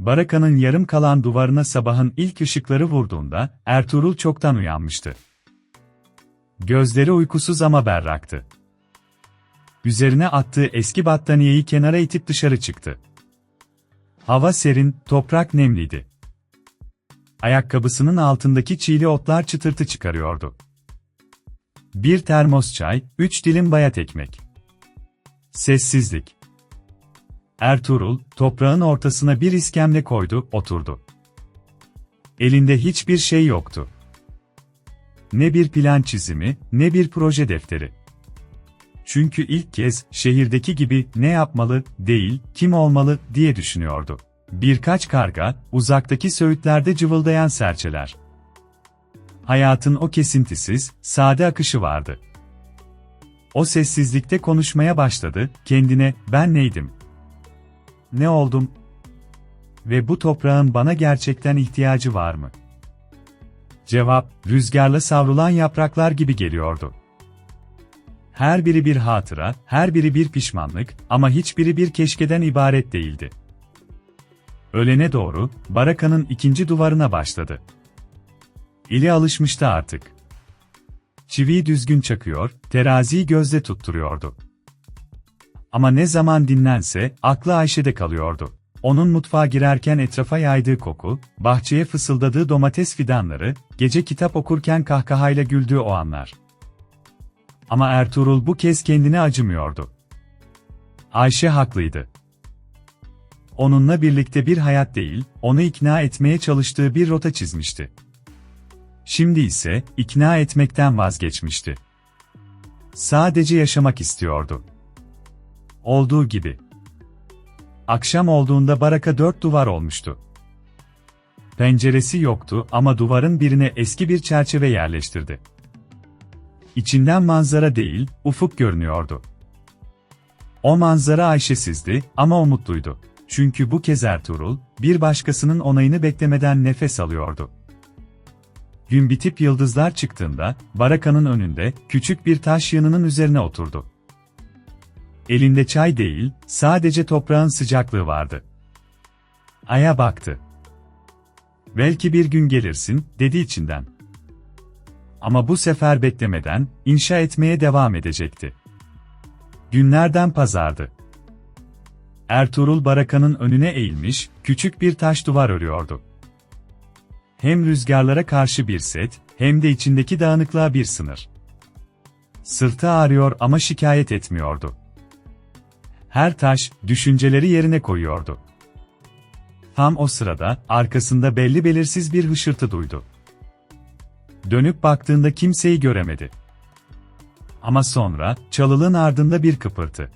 Baraka'nın yarım kalan duvarına sabahın ilk ışıkları vurduğunda, Ertuğrul çoktan uyanmıştı. Gözleri uykusuz ama berraktı. Üzerine attığı eski battaniyeyi kenara itip dışarı çıktı. Hava serin, toprak nemliydi. Ayakkabısının altındaki çiğli otlar çıtırtı çıkarıyordu. Bir termos çay, üç dilim bayat ekmek. Sessizlik. Ertuğrul, toprağın ortasına bir iskemle koydu, oturdu. Elinde hiçbir şey yoktu. Ne bir plan çizimi, ne bir proje defteri. Çünkü ilk kez, şehirdeki gibi ne yapmalı, değil, kim olmalı diye düşünüyordu. Birkaç karga, uzaktaki söğütlerde cıvıldayan serçeler. Hayatın o kesintisiz, sade akışı vardı. O sessizlikte konuşmaya başladı, kendine, ben neydim? Ne oldum? Ve bu toprağın bana gerçekten ihtiyacı var mı? Cevap, rüzgarla savrulan yapraklar gibi geliyordu. Her biri bir hatıra, her biri bir pişmanlık ama hiçbiri bir keşkeden ibaret değildi. Ölene doğru, barakanın ikinci duvarına başladı. Eli alışmıştı artık. Çiviyi düzgün çakıyor, teraziyi gözde tutturuyordu. Ama ne zaman dinlense, aklı Ayşe'de kalıyordu. Onun mutfağa girerken etrafa yaydığı koku, bahçeye fısıldadığı domates fidanları, gece kitap okurken kahkahayla güldüğü o anlar. Ama Ertuğrul bu kez kendine acımıyordu. Ayşe haklıydı. Onunla birlikte bir hayat değil, onu ikna etmeye çalıştığı bir rota çizmişti. Şimdi ise ikna etmekten vazgeçmişti. Sadece yaşamak istiyordu. Olduğu gibi. Akşam olduğunda baraka dört duvar olmuştu. Penceresi yoktu ama duvarın birine eski bir çerçeve yerleştirdi. İçinden manzara değil, ufuk görünüyordu. O manzara Ayşesizdi ama umutluydu. Çünkü bu kez Ertuğrul, bir başkasının onayını beklemeden nefes alıyordu. Gün bitip yıldızlar çıktığında, barakanın önünde, küçük bir taş yığınının üzerine oturdu. Elinde çay değil, sadece toprağın sıcaklığı vardı. Aya baktı. Belki bir gün gelirsin, dedi içinden. Ama bu sefer beklemeden, inşa etmeye devam edecekti. Günlerden pazardı. Ertuğrul barakanın önüne eğilmiş, küçük bir taş duvar örüyordu. Hem rüzgarlara karşı bir set, hem de içindeki dağınıklığa bir sınır. Sırtı ağrıyor ama şikayet etmiyordu. Her taş, düşünceleri yerine koyuyordu. Tam o sırada, arkasında belli belirsiz bir hışırtı duydu. Dönüp baktığında kimseyi göremedi. Ama sonra, çalılığın ardında bir kıpırtı.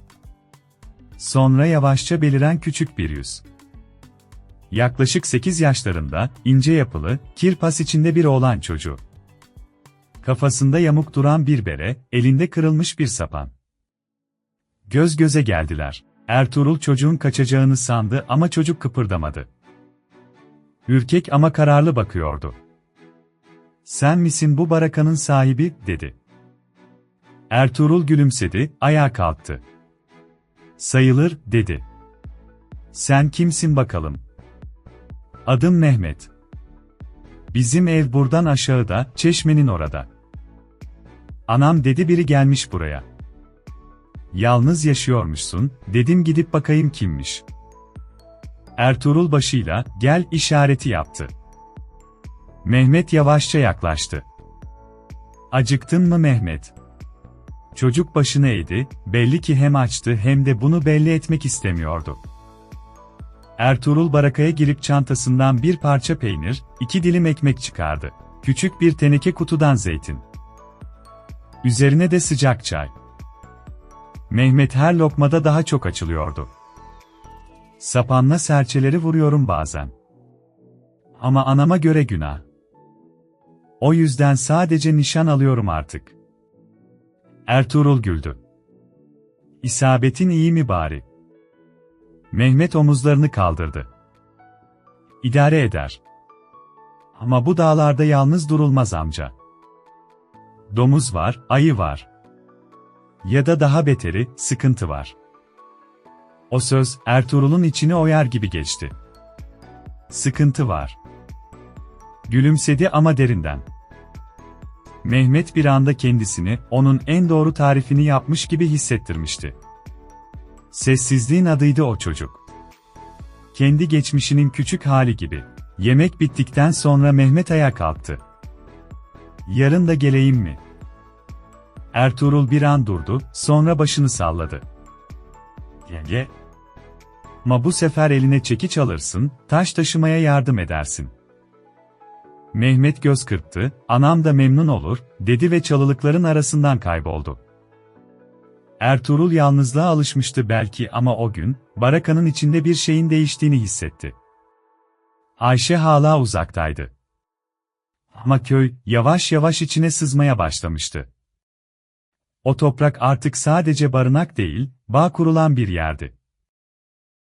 Sonra yavaşça beliren küçük bir yüz. Yaklaşık 8 yaşlarında, ince yapılı, kirpas içinde bir oğlan çocuğu. Kafasında yamuk duran bir bere, elinde kırılmış bir sapan. Göz göze geldiler. Ertuğrul çocuğun kaçacağını sandı ama çocuk kıpırdamadı. Ürkek ama kararlı bakıyordu. Sen misin bu barakanın sahibi, dedi. Ertuğrul gülümsedi, ayağa kalktı. Sayılır, dedi. Sen kimsin bakalım? Adım Mehmet. Bizim ev buradan aşağıda, çeşmenin orada. Anam dedi biri gelmiş buraya. Yalnız yaşıyormuşsun, dedim gidip bakayım kimmiş. Ertuğrul başıyla, gel işareti yaptı. Mehmet yavaşça yaklaştı. Acıktın mı Mehmet? Çocuk başını eğdi, belli ki hem açtı hem de bunu belli etmek istemiyordu. Ertuğrul barakaya girip çantasından bir parça peynir, iki dilim ekmek çıkardı. Küçük bir teneke kutudan zeytin. Üzerine de sıcak çay. Mehmet her lokmada daha çok açılıyordu. Sapanla serçeleri vuruyorum bazen. Ama anama göre günah. O yüzden sadece nişan alıyorum artık. Ertuğrul güldü. İsabetin iyi mi bari? Mehmet omuzlarını kaldırdı. İdare eder. Ama bu dağlarda yalnız durulmaz amca. Domuz var, ayı var. Ya da daha beteri, sıkıntı var. O söz, Ertuğrul'un içini oyar gibi geçti. Sıkıntı var. Gülümsedi ama derinden. Mehmet bir anda kendisini, onun en doğru tarifini yapmış gibi hissettirmişti. Sessizliğin adıydı o çocuk. Kendi geçmişinin küçük hali gibi. Yemek bittikten sonra Mehmet ayağa kalktı. Yarın da geleyim mi? Ertuğrul bir an durdu, sonra başını salladı. Yenge. Ma bu sefer eline çekiç alırsın, taş taşımaya yardım edersin. Mehmet göz kırptı, anam da memnun olur, dedi ve çalılıkların arasından kayboldu. Ertuğrul yalnızlığa alışmıştı belki ama o gün, barakanın içinde bir şeyin değiştiğini hissetti. Ayşe hala uzaktaydı. Ama köy, yavaş yavaş içine sızmaya başlamıştı. O toprak artık sadece barınak değil, bağ kurulan bir yerdi.